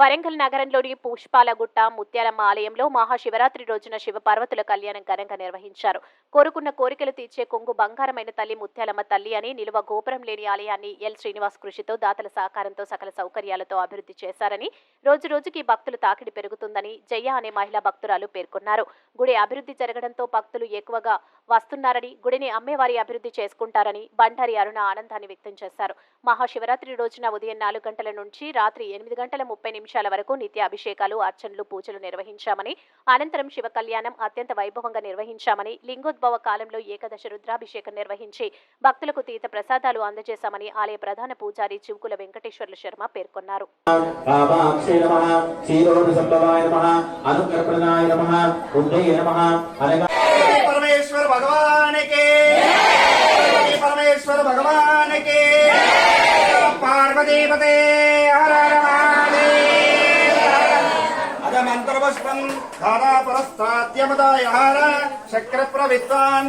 వరంగల్ నగరంలోని పుష్పాలగుట్ట ముత్యాలమ్మ ఆలయంలో మహాశివరాత్రి రోజున శివపార్వతుల కళ్యాణం ఘనంగా నిర్వహించారు. కోరుకున్న కోరికలు తీర్చే కొంగు బంగారమైన తల్లి ముత్యాలమ్మ తల్లి అని నిలువ గోపురం లేని ఆలయాన్ని ఎల్ శ్రీనివాస్ కృషితో దాతల సహకారంతో సకల సౌకర్యాలతో అభివృద్ధి చేశారని రోజు రోజుకి భక్తులు తాకిడి పెరుగుతుందని జయ అనే మహిళా భక్తురాలు పేర్కొన్నారు. గుడి అభివృద్ధి జరగడంతో భక్తులు ఎక్కువగా వస్తున్నారని గుడిని అమ్మేవారి అభివృద్ధి చేసుకుంటారని బండారి అరుణ ఆనందాన్ని వ్యక్తం చేశారు. మహాశివరాత్రి రోజున ఉదయం నాలుగు గంటల నుంచి రాత్రి ఎనిమిది గంటల ముప్పై నిమిషం వరకు నిత్య అభిషేకాలు అర్చనలు పూజలు నిర్వహించామని అనంతరం శివ కళ్యాణం అత్యంత వైభవంగా నిర్వహించామని లింగోద్భవ కాలంలో ఏకదశ రుద్రాభిషేకం నిర్వహించి భక్తులకు తీర్థ ప్రసాదాలు అందజేశామని ఆలయ ప్రధాన పూజారి చివుకుల వెంకటేశ్వర్ల శర్మ పేర్కొన్నారు. నమ అనుగ్రహప్రదాయ విద్వాన్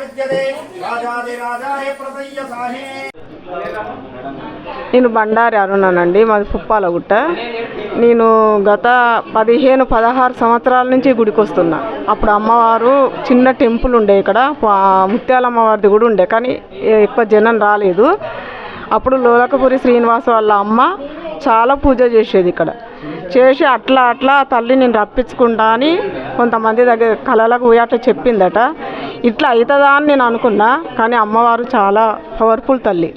విద్యతే నేను బండారి అరుణానండి. మాది పుప్పాలగుట్ట. నేను గత పదిహేను పదహారు సంవత్సరాల నుంచి గుడికి వస్తున్నా అప్పుడు అమ్మవారు చిన్న టెంపుల్ ఉండే ఇక్కడ. ముత్యాలమ్మవారిది కూడా ఉండే. కానీ ఎక్కువ జనం రాలేదు. అప్పుడు లోలకపురి శ్రీనివాస వాళ్ళ అమ్మ చాలా పూజ చేసేది ఇక్కడ. చేసి అట్లా అట్లా ఆ తల్లి నేను రప్పించుకుంటా అని కొంతమంది దగ్గర కళలకు పోయి చెప్పిందట. ఇట్లా అవుతుందా అని నేను అనుకున్నా కానీ అమ్మవారు చాలా పవర్ఫుల్ తల్లి.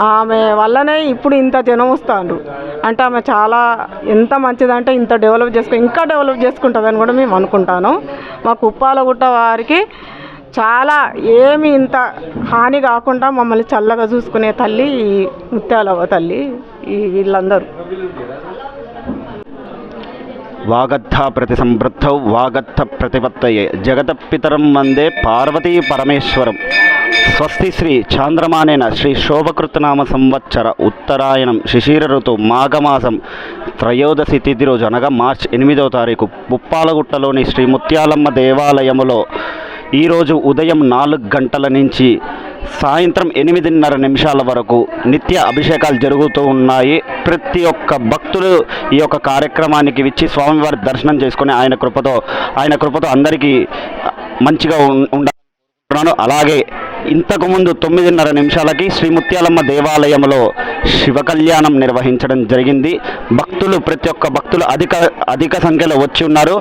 ఆమె వల్లనే ఇప్పుడు ఇంత జనం వస్తారు అంటే ఆమె చాలా ఎంత మంచిదంటే ఇంత డెవలప్ చేసుకు ఇంకా డెవలప్ చేసుకుంటుందని కూడా మేము అనుకుంటాను. మా కుప్పాలగుట్ట వారికి చాలా ఏమి ఇంత హాని కాకుండా మమ్మల్ని చల్లగా చూసుకునే తల్లి ఈ ముత్యాలవ్వ తల్లి ఈ వీళ్ళందరూ. వాగద్ధ ప్రతి సంవృద్ధౌ వాగద్ధ ప్రతిపత్తయే. జగత పితరం వందే పార్వతీ పరమేశ్వరం. స్వస్తి శ్రీ చాంద్రమానేన శ్రీ శోభకృతనామ సంవత్సర ఉత్తరాయణం శిశిర ఋతు మాఘమాసం త్రయోదశి తిథి రోజు అనగా మార్చ్ ఎనిమిదవ తారీఖు పుప్పాలగుట్టలోని శ్రీ ముత్యాలమ్మ దేవాలయములో ఈరోజు ఉదయం నాలుగు గంటల నుంచి సాయంత్రం ఎనిమిదిన్నర నిమిషాల వరకు నిత్య అభిషేకాలు జరుగుతూ ఉన్నాయి. ప్రతి ఒక్క భక్తులు ఈ యొక్క కార్యక్రమానికి విచ్చి స్వామివారి దర్శనం చేసుకొని ఆయన కృపతో ఆయన కృపతో అందరికీ మంచిగా ఉం- ఉండాలనుకుంటున్నాను అలాగే ఇంతకుముందు తొమ్మిదిన్నర నిమిషాలకి శ్రీ ముత్యాలమ్మ దేవాలయంలో శివ కళ్యాణం నిర్వహించడం జరిగింది. భక్తులు ప్రతి ఒక్క భక్తులు అధిక అధిక సంఖ్యలో వచ్చి ఉన్నారు.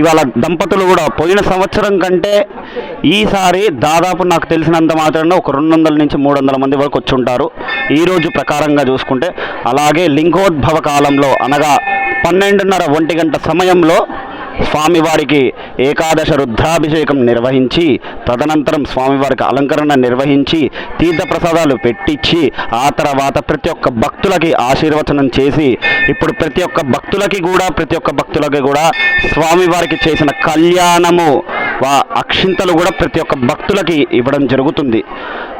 ఇవాళ దంపతులు కూడా పోయిన సంవత్సరం కంటే ఈసారి దాదాపు నాకు తెలిసినంత మాత్రమే ఒక రెండు వందల నుంచి మూడు వందల మంది వరకు వచ్చి ఉంటారు. ఈరోజు ప్రకారంగా చూసుకుంటే అలాగే లింగోద్భవ కాలంలో అనగా పన్నెండున్నర ఒంటి గంట సమయంలో స్వామివారికి ఏకాదశ రుద్రాభిషేకం నిర్వహించి తదనంతరం స్వామివారికి అలంకరణ నిర్వహించి తీర్థప్రసాదాలు పెట్టించి ఆ తర్వాత ప్రతి ఒక్క భక్తులకి ఆశీర్వచనం చేసి ఇప్పుడు ప్రతి ఒక్క భక్తులకి కూడా ప్రతి ఒక్క భక్తులకి కూడా స్వామివారికి చేసిన కళ్యాణము అక్షింతలు కూడా ప్రతి ఒక్క భక్తులకి ఇవ్వడం జరుగుతుంది.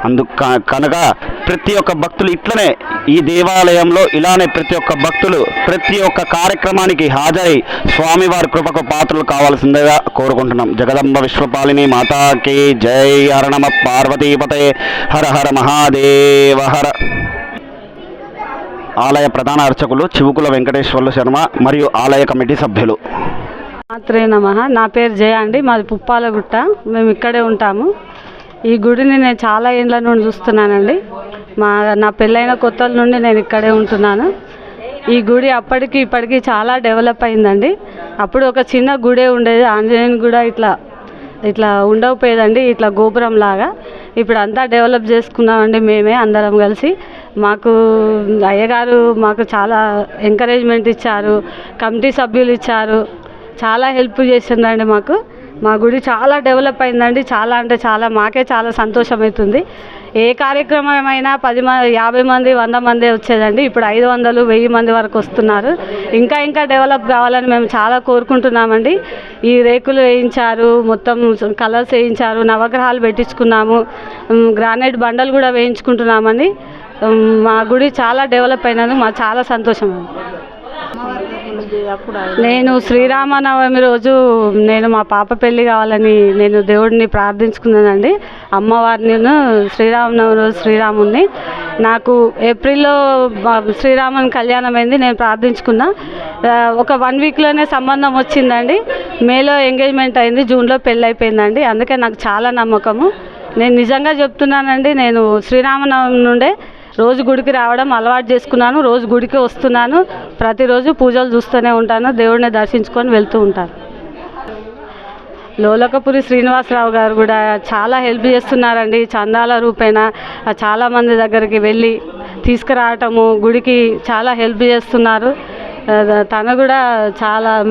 అందు కనుక ప్రతి ఒక్క భక్తులు ఇట్లనే ఈ దేవాలయంలో ఇలానే ప్రతి ఒక్క భక్తులు ప్రతి ఒక్క కార్యక్రమానికి హాజరై స్వామివారి కృపకు పాత్రలు కావాల్సిందిగా కోరుకుంటున్నాం. జగదంబ విశ్వపాలిని మాతాకి జై. హరణమ పార్వతీపతే. హర హర మహాదేవ హర. ఆలయ ప్రధాన అర్చకులు చివుకుల వెంకటేశ్వర్లు శర్మ మరియు ఆలయ కమిటీ సభ్యులు. మాత్రే నమ. నా పేరు జయ అండి. మాది పుప్పాలగుట్ట. మేము ఇక్కడే ఉంటాము. ఈ గుడిని నేను చాలా ఏండ్ల నుండి చూస్తున్నానండి. మా నా పెళ్ళైన కొత్తల నుండి నేను ఇక్కడే ఉంటున్నాను. ఈ గుడి అప్పటికి ఇప్పటికి చాలా డెవలప్ అయిందండి. అప్పుడు ఒక చిన్న గుడే ఉండేది. ఆంజనేయుని కూడా ఇట్లా ఇట్లా ఉండకపోయేదండి. ఇట్లా గోపురం లాగా. ఇప్పుడు అంతా డెవలప్ చేసుకున్నామండి మేమే అందరం కలిసి. మాకు అయ్యగారు మాకు చాలా ఎంకరేజ్మెంట్ ఇచ్చారు. కమిటీ సభ్యులు ఇచ్చారు. చాలా హెల్ప్ చేసిందండి మాకు. మా గుడి చాలా డెవలప్ అయిందండి. చాలా అంటే చాలా మాకే చాలా సంతోషం అవుతుంది ఏ కార్యక్రమం అయినా పది మంది యాభై మంది వంద మంది వచ్చేదండి. ఇప్పుడు ఐదు వందలు వెయ్యి మంది వరకు వస్తున్నారు. ఇంకా ఇంకా డెవలప్ కావాలని మేము చాలా కోరుకుంటున్నామండి. ఈ రేకులు వేయించారు మొత్తం కలర్స్ వేయించారు నవగ్రహాలు పెట్టించుకున్నాము. గ్రానైట్ బండలు కూడా వేయించుకుంటున్నామండి. మా గుడి చాలా డెవలప్ అయినందుకు మాకు చాలా సంతోషం. నేను శ్రీరామనవమి రోజు నేను మా పాప పెళ్ళి కావాలని నేను దేవుడిని ప్రార్థించుకున్నానండి. అమ్మవారిని శ్రీరామనవమి రోజు శ్రీరాముని నాకు ఏప్రిల్లో శ్రీరాముని కళ్యాణం అయింది నేను ప్రార్థించుకున్నా. ఒక వన్ వీక్లోనే సంబంధం వచ్చిందండి. మేలో ఎంగేజ్మెంట్ అయింది జూన్లో పెళ్ళి అయిపోయిందండి. అందుకే నాకు చాలా నమ్మకము. నేను నిజంగా చెప్తున్నానండి నేను శ్రీరామనవమి నుండే రోజు గుడికి రావడం అలవాటు చేసుకున్నాను రోజు గుడికి వస్తున్నాను ప్రతిరోజు పూజలు చూస్తూనే ఉంటాను దేవుడిని దర్శించుకొని వెళ్తూ ఉంటాను. లోలకపురి శ్రీనివాసరావు గారు కూడా చాలా హెల్ప్ చేస్తున్నారండి చందాల రూపేణ చాలామంది దగ్గరికి వెళ్ళి తీసుకురావటము గుడికి చాలా హెల్ప్ చేస్తున్నారు. తను కూడా చాలా